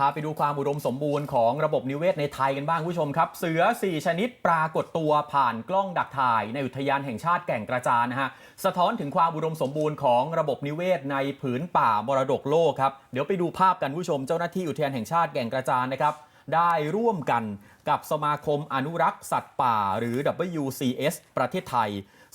พาไปดูความอุดมสมบูรณ์ของระบบนิเวศในไทยกันบ้างผู้ชมครับ เสือ 4 ชนิดปรากฏตัวผ่านกล้องดักถ่าย ในอุทยานแห่งชาติแก่งกระจานนะฮะสะท้อนถึงความอุดมสมบูรณ์ของระบบนิเวศในผืนป่ามรดกโลกครับเดี๋ยวไปดูภาพกันผู้ชม เจ้าหน้าที่อุทยานแห่งชาติแก่งกระจานนะครับได้ร่วมกันกับสมาคมอนุรักษ์สัตว์ป่า หรือ WCS ประเทศไทย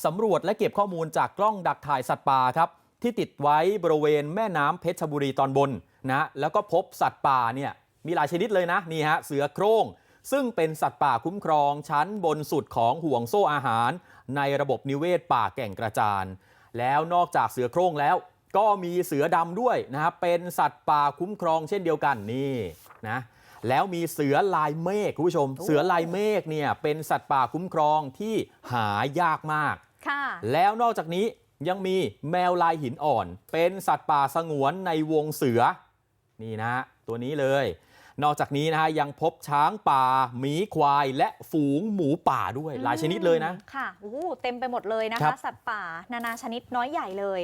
สำรวจและเก็บข้อมูลจากกล้องดักถ่ายสัตว์ป่าครับที่ติดไว้บริเวณแม่น้ำเพชรบุรีตอนบน นะแล้วก็พบสัตว์ป่าเนี่ยมีหลายชนิดเลยนะนี่ฮะเสือโคร่งซึ่งเป็นสัตว์ป่าคุ้มครองชั้นบนสุดของห่วงโซ่อาหาร ในระบบนิเวศป่าแก่งกระจาน แล้วนอกจากเสือโคร่งแล้ว ก็มีเสือดำด้วยนะครับเป็นสัตว์ป่าคุ้มครองเช่นเดียวกันนี่นะแล้วมีเสือลายเมฆคุณผู้ชม เสือลายเมฆเนี่ยเป็นสัตว์ป่าคุ้มครองที่หายากมากค่ะแล้วนอกจากนี้ยังมีแมวลายหินอ่อน เป็นสัตว์ป่าสงวนในวงเสือ นี่นะฮะตัวนี้เลย นอกจากนี้นะฮะยังพบช้างป่าหมีควาย และฝูงหมูป่าด้วยหลายชนิดเลยนะ ค่ะโอ้โหเต็มไปหมดเลยนะครัคะบ สัตว์ป่า นานาชนิดน้อยใหญ่เลย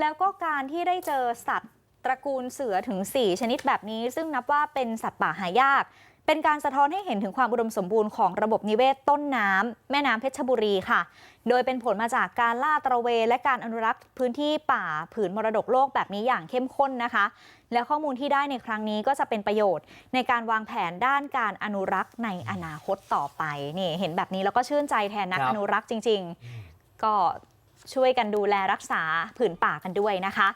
แล้วก็การที่ได้เจอสัตว์ตระกูลเสือถึง 4 ชนิดแบบนี้ ซึ่งนับว่าเป็นสัตว์ป่าหายาก เป็นการสะท้อนให้เห็นถึงความอุดมสมบูรณ์ของระบบนิเวศต้นน้ำแม่น้ำเพชรบุรีค่ะ โดยเป็นผลมาจากการล่าตระเวนและการอนุรักษ์พื้นที่ป่าผืนมรดกโลกแบบนี้อย่างเข้มข้นนะคะ และข้อมูลที่ได้ในครั้งนี้ก็จะเป็นประโยชน์ ในการวางแผนด้านการอนุรักษ์ในอนาคตต่อไปนี่เห็นแบบนี้แล้วก็ชื่นใจแทนนักครับอนุรักษ์จริง ๆ ก็ช่วยกันดูแลรักษาผืนป่ากันด้วยนะคะ